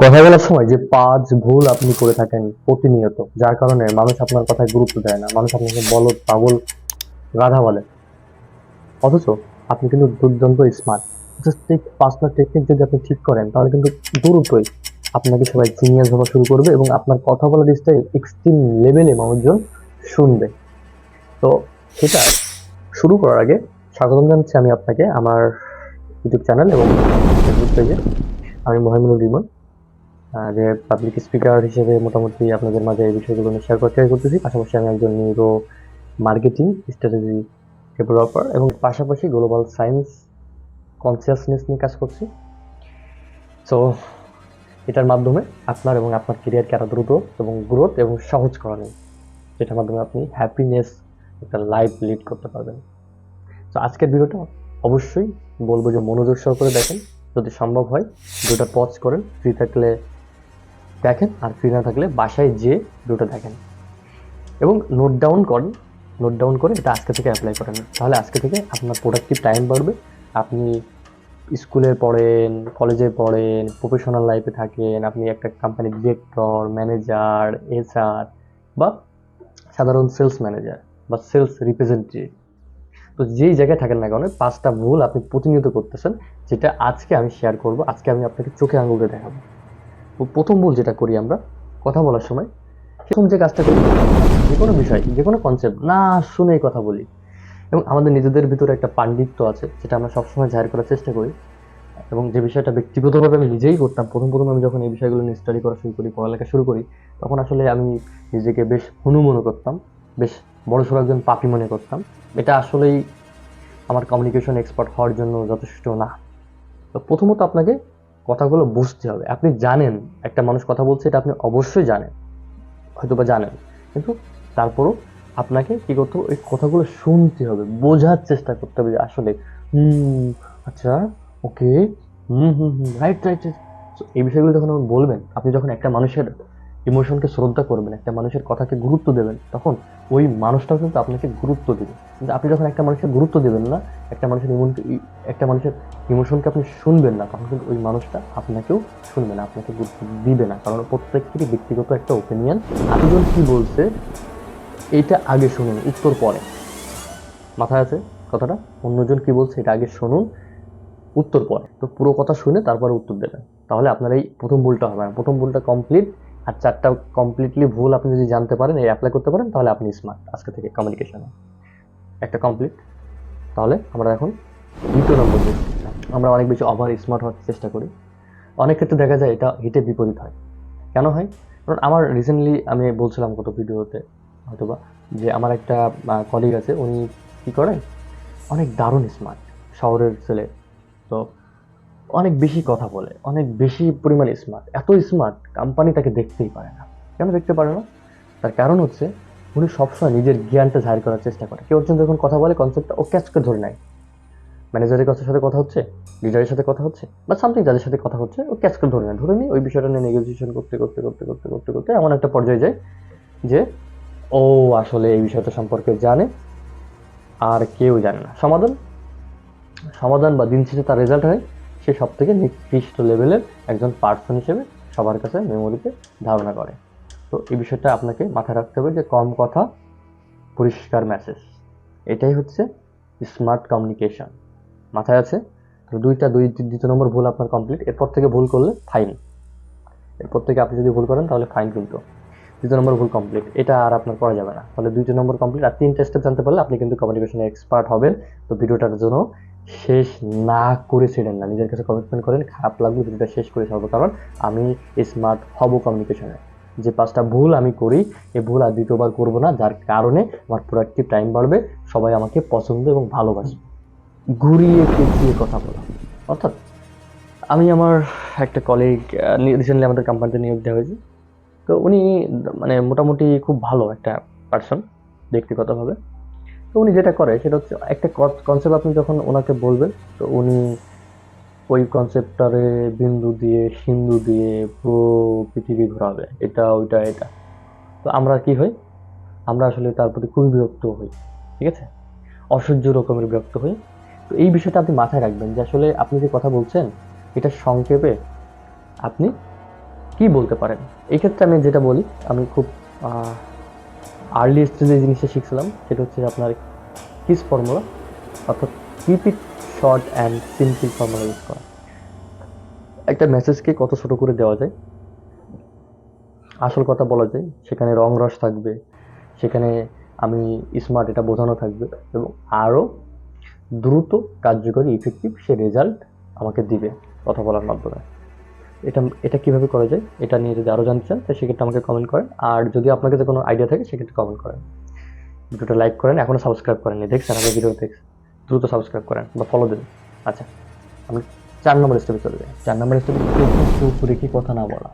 কথা বলার সময় যে পাঁচ ভুল আপনি করে থাকেন প্রতিনিয়ত, যার কারণে মানুষ আপনার কথায় গুরুত্ব দেয় না, মানুষ আপনাকে বল পাগল, গাধা বলে। অথচ আপনি কিন্তু দুর্দান্ত স্মার্ট জাস্ট এই পাঁচটা টেকনিক যদি আপনি ঠিক করেন, তাহলে কিন্তু দ্রুতই আপনাকে সবাই জিনিয়াস ভাবা শুরু করবে এবং আপনার কথা বলার স্টাইল এক্সট্রিম লেভেলে মানুষজন শুনবে। তো সেটা শুরু করার আগে স্বাগতম জানাচ্ছি আমি আপনাকে, আমার ইউটিউব চ্যানেল এবং ফেসবুক পেজে আমি মোহাম্মদুল রিমন। যে পাবলিক স্পিকার হিসেবে মোটামুটি আপনাদের মাঝে এই বিষয়গুলো নিয়ে শেয়ার করতে করতেছি। পাশাপাশি আমি একজন নিউরো মার্কেটিং স্ট্র্যাটেজি ডেভেলপার এবং পাশাপাশি গ্লোবাল সায়েন্স কনসিয়াসনেস নিয়ে কাজ করছি। সো এটার মাধ্যমে আপনার এবং আপনার কেরিয়ারকে আরও দ্রুত এবং গ্রোথ এবং সহজ করা নেই যেটার মাধ্যমে আপনি হ্যাপিনেস একটা লাইফ লিড করতে পারবেন। তো আজকের ভিডিওটা অবশ্যই বলব যে মনোযোগ সহকারে দেখেন। যদি সম্ভব হয় ভিডিওটা পজ করেন। ফ্রি থাকলে দেখেন আর ফ্রি না থাকলে বাসায় যেয়ে ভিডিওটা দেখেন। এবং নোট ডাউন করেন নোট ডাউন করে এটা আজকে থেকে অ্যাপ্লাই করেন। তাহলে আজকে থেকে আপনার প্রোডাক্টিভ টাইম বাড়বে। আপনি স্কুলে পড়েন কলেজে পড়েন প্রফেশনাল লাইফে থাকেন, আপনি একটা কোম্পানির ডিরেক্টর ম্যানেজার এসআর বা সাধারণ সেলস ম্যানেজার বা সেলস রিপ্রেজেন্টেটিভ তো যেই জায়গায় থাকেন না কেন, পাঁচটা ভুল আপনি প্রতিনিয়ত করতেছেন, যেটা আজকে আমি শেয়ার করব, আজকে আমি আপনাকে চোখে আঙুলে দেখাবো। প্রথম ভুল যেটা করি আমরা, কথা বলার সময়, প্রথম যে কাজটা করি, যে কোনো বিষয়, যে কোনো কনসেপ্ট না শুনেই কথা বলি। এবং আমাদের নিজেদের ভিতরে একটা পাণ্ডিত্য আছে, যেটা আমরা সবসময় জাহির করার চেষ্টা করি। এবং যে বিষয়টা ব্যক্তিগতভাবে আমি নিজেই করতাম, প্রথম প্রথম আমি যখন এই বিষয়গুলো নিয়ে স্টাডি করা শুরু করি, পড়ালেখা শুরু করি, তখন আসলে আমি নিজেকে বেশ হনু মনে করতাম, বেশ বড় সড়ো একজন পাপি মনে করতাম। এটা আসলেই আমার কমিউনিকেশন এক্সপার্ট হওয়ার জন্য যথেষ্ট না। তো প্রথমত আপনাকে কথাগুলো বুঝতে হবে। আপনি জানেন, একটা মানুষ কথা বলছে এটা আপনি অবশ্যই জানেন হয়তো বা জানেন। কিন্তু তারপরও আপনাকে কি করতে হবে? ওই কথাগুলো শুনতে হবে, বোঝার চেষ্টা করতে হবে যে আসলে, হুম আচ্ছা okay, hmm hmm hmm right right এই বিষয়গুলো যখন বলবেন, আপনি যখন একটা মানুষের ইমোশনকে শ্রদ্ধা করবেন, একটা মানুষের কথাকে গুরুত্ব দেবেন, তখন ওই মানুষটাও কিন্তু আপনাকে গুরুত্ব দেবে। কিন্তু আপনি যখন একটা মানুষের গুরুত্ব দেবেন না, একটা মানুষের ইমন একটা মানুষের ইমোশনকে আপনি শুনবেন না, তখন কিন্তু ওই মানুষটা আপনাকেও শুনবে না, আপনাকে গুরুত্ব দিবে না। কারণ প্রত্যেকেরই ব্যক্তিগত একটা ওপিনিয়ন আরেকজন কি বলছে, এটা আগে শুনুন, উত্তর পরে। মাথায় আছে কথাটা? অন্যজন কি বলছে, এটা আগে শুনুন, উত্তর পরে। তো পুরো কথা শুনে তারপরে উত্তর দেবেন। তাহলে আপনার এই প্রথম ভুলটা হবে না। প্রথম ভুলটা কমপ্লিট আর চারটা কমপ্লিটলি ভুল আপনি যদি জানতে পারেন, এই অ্যাপ্লাই করতে পারেন, তাহলে আপনি স্মার্ট আজকে থেকে কমিউনিকেশনে একটা কমপ্লিট তাহলে আমরা এখন দ্বিতীয় নম্বর আমরা অনেক বেশি ওভার স্মার্ট হওয়ার চেষ্টা করি। অনেক ক্ষেত্রে দেখা যায় এটা হিতে বিপরীত হয়। কেন হয়? কারণ আমার রিসেন্টলি আমি বলছিলাম কত ভিডিওতে, হয়তোবা, যে আমার একটা কলিগ আছে, উনি কী করে অনেক দারুণ স্মার্ট শহরের ছেলে। তো অনেক বেশি কথা বলে, অনেক বেশি পরিমাণে স্মার্ট এত স্মার্ট কোম্পানি তাকে দেখতেই পারে না। কেন দেখতে পারে না? তার কারণ হচ্ছে, উনি সবসময় নিজের জ্ঞানটা জাহির করার চেষ্টা করে। কেউ একজন যখন কথা বলে কনসেপ্টটা ও ক্যাচ করে ধরে নেয়। ম্যানেজারের কাছে সাথে কথা হচ্ছে লিডারের সাথে কথা হচ্ছে, বা সামথিং যাদের সাথে কথা হচ্ছে, ও ক্যাচ করে ধরে নেয়। ধরে নিয়ে ওই বিষয়টা নিয়ে নেগোসিয়েশন করতে করতে করতে করতে করতে করতে এমন একটা পর্যায়ে যায় যে, ও আসলে এই বিষয়টা সম্পর্কে জানে, আর কেউ জানে না। সমাধান? সমাধান বা দিন শেষে তার রেজাল্ট হয় সে সব থেকে নিকৃষ্ট লেভেলের একজন পার্সন হিসেবে সবার কাছে মেমোরিতে ধারণা করে। তো এই বিষয়টা আপনাকে মাথায় রাখতে হবে যে কম কথা, পরিষ্কার মেসেজ এটাই হচ্ছে স্মার্ট কমিউনিকেশন মাথায় আছে? তো দুইটা, দুই দ্বিতীয় নম্বর ভুল আপনার কমপ্লিট এরপর থেকে ভুল করলে ফাইন এরপর থেকে আপনি যদি ভুল করেন, তাহলে ফাইন কিন্তু। দ্বিতীয় নম্বর ভুল কমপ্লিট এটা আর আপনার করা যাবে না। তাহলে দুইটা নম্বর কমপ্লিট আর তিনটা স্টেপ জানতে পারলে আপনি কিন্তু কমিউনিকেশনে এক্সপার্ট হবেন। তো ভিডিওটার জন্য শেষ না করে ছেড়েন না। নিজের কাছে কমিটমেন্ট করেন, খারাপ লাগবে ভিডিওটা শেষ করে ছাড়বো। কারণ আমি স্মার্ট হব কমিউনিকেশনে যে পাঁচটা ভুল আমি করি, এই ভুল আর দ্বিতীয়বার করব না, যার কারণে আমার প্রোডাক্টিভ টাইম বাড়বে, সবাই আমাকে পছন্দ এবং ভালোবাসবে। ঘুরিয়ে পেঁচিয়ে কথা বলা। অর্থাৎ আমি আমার একটা কলিগ রিসেন্টলি আমাদের কোম্পানিতে নিয়োগ দেওয়া হয়েছে। তো উনি মানে মোটামুটি খুব ভালো একটা পার্সন ব্যক্তিগতভাবে। তো উনি যেটা করে, সেটা হচ্ছে একটা কনসেপ্ট আপনি যখন ওনাকে বলবেন, তো উনি ওই কনসেপ্টটারে বিন্দু দিয়ে সিন্ধু দিয়ে পুরো পৃথিবী ঘোরাবে, এটা, ওইটা, এটা। তো আমরা কি হই? আমরা আসলে তার প্রতি খুবই বিরক্ত হই, ঠিক আছে? অসহ্য রকমের বিরক্ত হই। তো এই বিষয়টা আপনি মাথায় রাখবেন যে আসলে আপনি যে কথা বলছেন, এটা সংক্ষেপে আপনি কি বলতে পারেন? এই ক্ষেত্রে আমি যেটা বলি, আমি খুব আর্লি স্টেজে জিনিসটা শিখছিলাম, সেটা হচ্ছে আপনার কিস ফর্মুলা অর্থাৎ keep it short and simple formula use করা। একটা মেসেজকে কত ছোট করে দেওয়া যায়, আসল কথা বলা যায়, সেখানে রং রস থাকবে, সেখানে আমি স্মার্ট এটা বোঝানো থাকবে, এবং আরও দ্রুত কার্যকরী ইফেক্টিভ সে রেজাল্ট আমাকে দিবে কথা বলার মাধ্যমে। এটা এটা কীভাবে করা যায়, এটা নিয়ে যদি আরও জানতে চান তো সেক্ষেত্রে আমাকে কমেন্ট করেন। আর যদি আপনার কাছে কোনো আইডিয়া থাকে, সেক্ষেত্রে কমেন্ট করেন। ভিডিওটা লাইক করেন এখনও সাবস্ক্রাইব করেননি, দেখছেন আমি ভিডিও দেখছেন, দ্রুত সাবস্ক্রাইব করেন বা ফলো দিন। আচ্ছা আমি চার নম্বর স্টেপে চলে যাই। চার নম্বর স্টেপে চোখে চোখ রেখে কথা না বলা।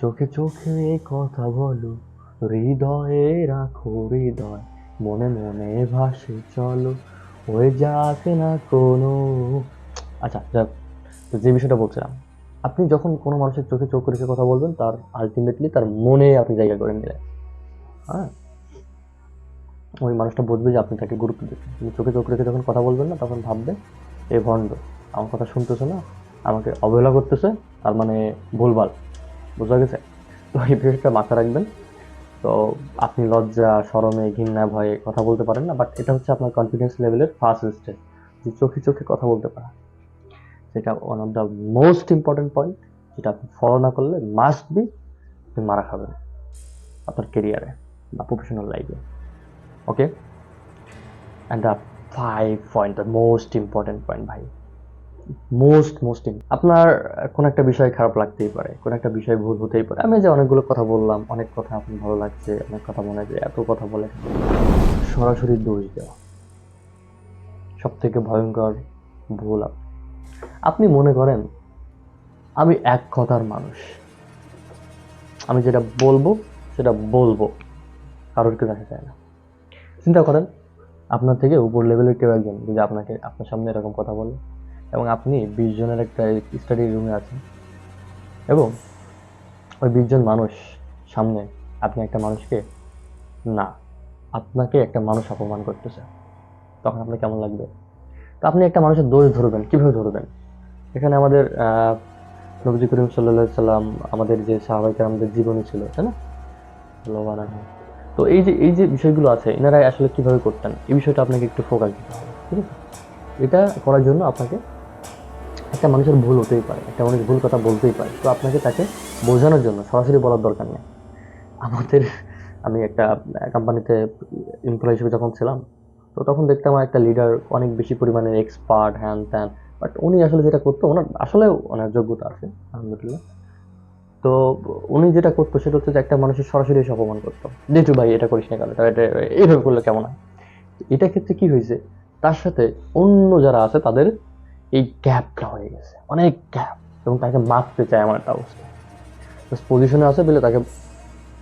চোখে চোখে কথা বলো, হৃদয়ে রাখো হৃদয়, মনে মনে ভাসে চলো, হয়ে যাক না কোনো। আচ্ছা যাক তো যে বিষয়টা বলছিলাম আপনি যখন কোনো মানুষের চোখে চোখ রেখে কথা বলবেন, তার আলটিমেটলি তার মনে আপনি জায়গা করে নিলেন। হ্যাঁ? ওই মানুষটা বুঝবে যে আপনি তাকে গুরুত্ব দিচ্ছেন। চোখে চোখ রেখে যখন কথা বলবেন না, তখন ভাববে এ ভণ্ড, আমার কথা শুনতেছে না, আমাকে অবহেলা করতেছে, তার মানে ভুলভাল। বোঝা গেছে? তো এই বিষয়টা মাথায় রাখবেন। তো আপনি লজ্জা শরমে ঘৃণা, ভয়ে কথা বলতে পারেন না বাট এটা হচ্ছে আপনার কনফিডেন্স লেভেলের ফার্স্ট স্টেজ যে চোখে চোখে কথা বলতে পারা। সেটা one of the most important point যেটা আপনি ফলো না করলে মাস্ট বি আপনি মারা খাবেন আপনার কেরিয়ারে বা প্রফেশনাল লাইফে okay and the five point the most important point ভাই। মোস্ট মোস্ট আপনার কোনো একটা বিষয় খারাপ লাগতেই পারে, কোনো একটা বিষয় ভুল হতেই পারে। আমি যে অনেকগুলো কথা বললাম, অনেক কথা আপনার ভালো লাগছে, অনেক কথা মনে যে এত কথা বলে। সরাসরি দোষ দেওয়া। সব থেকে ভয়ঙ্কর ভুল আপ- আপনি মনে করেন, আমি এক কথার মানুষ। আমি যেটা বলব, সেটা বলব। কারোর কেউ দেখা যায় না। চিন্তা করেন, আপনার থেকে উপর লেভেলের কেউ একজন যদি আপনাকে, আপনার সামনে এরকম কথা বলে, এবং আপনি বিশ জনের একটা স্টাডি রুমে আছেন, এবং ওই বিশ জন মানুষ সামনে আপনি একটা মানুষকে, না, আপনাকে একটা মানুষ অপমান করতেছে, তখন আপনার কেমন লাগবে? তো আপনি একটা মানুষের দোষ ধরবেন। কীভাবে ধরবেন? এখানে আমাদের নবজি করিম সাল্লা সাল্লাম আমাদের যে সাহাবাহিক আমাদের জীবনী ছিল, তাই না? তো এই যে এই যে বিষয়গুলো আছে, এনারা আসলে কীভাবে করতেন? এই বিষয়টা আপনাকে একটু ফোকাস দিতে হবে, ঠিক আছে? এটা করার জন্য আপনাকে একটা মানুষের ভুল হতেই পারে, একটা মানুষ ভুল কথা বলতেই পারে। তো আপনাকে তাকে বোঝানোর জন্য সরাসরি বলার দরকার নেই। আমাদের, আমি একটা কোম্পানিতে এমপ্লয় হিসেবে যখন ছিলাম, তো তখন দেখতাম একটা লিডার অনেক বেশি পরিমাণে এক্সপার্ট হ্যান ত্যান বাট উনি আসলে যেটা করতো, ওনার আসলে ওনার যোগ্যতা আছে, আলহামদুলিল্লাহ। তো উনি যেটা করতো, সেটা হচ্ছে যে একটা মানুষের সরাসরি এসে অপমান করতো। যেটু ভাই, এটা করিস না কেন? এটা এইভাবে করলে কেমন হয়? এটা ক্ষেত্রে কি হয়েছে, তার সাথে অন্য যারা আছে, তাদের এই গ্যাপটা হয়ে গেছে। অনেক গ্যাপ এবং তাকে মারতে চায় আমার একটা অবস্থা। পজিশনে আছে বলে তাকে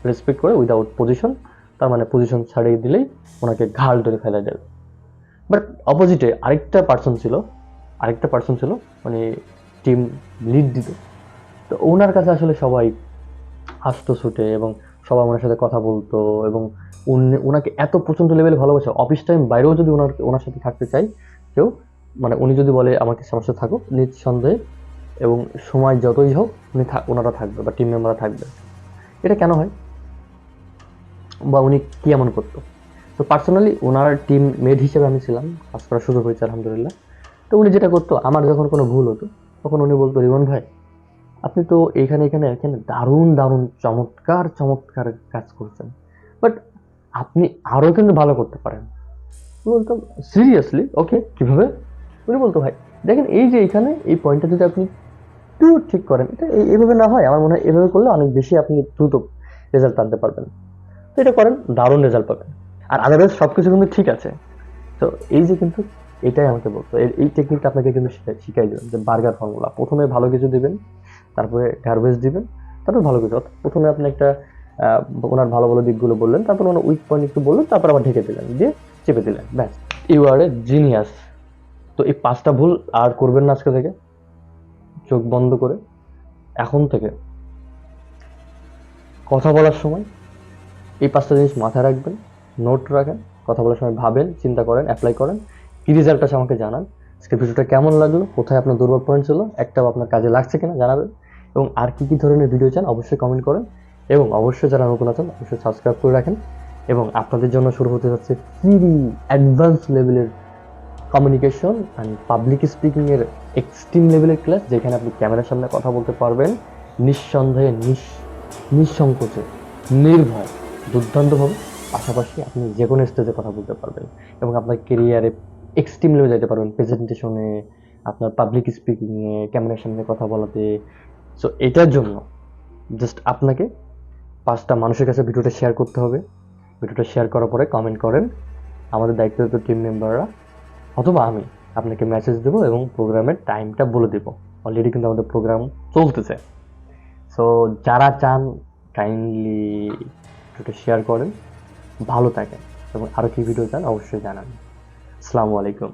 রেসপেক্ট করে উইদাউট পজিশন তার মানে পজিশন ছাড়িয়ে দিলেই ওনাকে ঘাল ধরে ফেলে দেবে। বাট অপোজিটে আরেকটা পার্সন ছিল আরেকটা পার্সন ছিল মানে টিম লিড দিত। তো ওনার কাছে আসলে সবাই হাসতো ছুটে এবং সবাই ওনার সাথে কথা বলতো এবং ওনাকে এত প্রচণ্ড লেভেলে ভালোবাসে। অফিস টাইম বাইরেও যদি ওনার ওনার সাথে থাকতে চাই কেউ মানে উনি যদি বলে আমাকে সমস্যা থাকো নিঃসন্দেহে এবং সময় যতই হোক উনি ওনারা থাকবে বা টিম মেম্বাররা থাকবে। এটা কেন হয়? বা উনি কি এমন করতো? তো পার্সোনালি ওনার টিম মেড হিসেবে আমি ছিলাম, কাজ করার সুযোগ হয়েছে, আলহামদুলিল্লাহ। তো উনি যেটা করতো, আমার যখন কোনো ভুল হতো, তখন উনি বলতো, রিমন ভাই, আপনি তো এখানে এখানে এখানে দারুণ দারুণ, চমৎকার চমৎকার কাজ করছেন। বাট আপনি আরও কিন্তু ভালো করতে পারেন। বলতাম, সিরিয়াসলি? ওকে, কীভাবে? উনি বলতো, ভাই, দেখেন এই যে এখানে, এই পয়েন্টটা যদি আপনি একটু ঠিক করেন, এটা এইভাবে না হয়। আমার মনে হয় এভাবে করলে অনেক বেশি আপনি দ্রুত রেজাল্ট আনতে পারবেন। তো এটা করেন, দারুণ রেজাল্ট পাবেন। আর আদারওয়াইজ সব কিছু কিন্তু ঠিক আছে। তো এই যে কিন্তু এটাই আমাকে বলতো। এই টেকনিকটা আপনাকে কিন্তু শিখাই দেবেন যে বার্গার ফর্মুলা প্রথমে ভালো কিছু দিবেন, তারপরে গার্বেজ দিবেন, তারপর ভালো কিছু। প্রথমে আপনি একটা ওনার ভালো ভালো দিকগুলো বললেন, তারপর ওনার উইক পয়েন্ট একটু বললেন, তারপর আবার ঢেকে দিলেন, দিয়ে চেপে দিলেন, ব্যাস। ইউ আর এ জিনিয়াস তো এই পাঁচটা ভুল আর করবেন না আজকে থেকে। চোখ বন্ধ করে এখন থেকে। কথা বলার সময় এই পাঁচটা জিনিস মাথায় রাখবেন নোট রাখেন, কথা বলার সময় ভাবেন, চিন্তা করেন অ্যাপ্লাই করেন। কি রেজাল্ট আছে আমাকে জানান। আজকে ভিডিওটা কেমন লাগল? কোথায় আপনার দুর্বল পয়েন্ট ছিল? একটাও আপনার কাজে লাগছে কিনা জানাবেন। এবং আর কি কি ধরনের ভিডিও চান, অবশ্যই কমেন্ট করেন। এবং অবশ্যই যারা নতুন আছেন, অবশ্যই সাবস্ক্রাইব করে রাখেন। এবং আপনাদের জন্য শুরু হতে যাচ্ছে ফ্রি অ্যাডভান্স লেভেলের কমিউনিকেশন অ্যান্ড পাবলিক স্পিকিংয়ের এক্সট্রিম লেভেলের ক্লাস যেখানে আপনি ক্যামেরার সামনে কথা বলতে পারবেন। নিঃসন্দেহে নিঃ নিঃসংকোচে, নির্ভয়, দুর্দান্তভাবে। পাশাপাশি আপনি যে কোনো স্টেজে কথা বলতে পারবেন। এবং আপনার কেরিয়ারে এক্সট্রিম লেভেলে যেতে পারবেন প্রেজেন্টেশনে আপনার পাবলিক স্পিকিংয়ে ক্যামেরার সামনে কথা বলাতে। সো এটার জন্য জাস্ট আপনাকে পাঁচটা মানুষের কাছে ভিডিওটা শেয়ার করতে হবে। ভিডিওটা শেয়ার করার পরে কমেন্ট করেন। আমাদের দায়িত্বরত টিম মেম্বাররা অথবা আমি আপনাকে মেসেজ দেবো এবং প্রোগ্রামের টাইমটা বলে দেবো। অলরেডি কিন্তু আমাদের প্রোগ্রাম চলতেছে। সো যারা চান কাইন্ডলি ভিডিওটা শেয়ার করেন, ভালো থাকেন এবং আরও কি ভিডিও চান, অবশ্যই জানান আসসালামু আলাইকুম।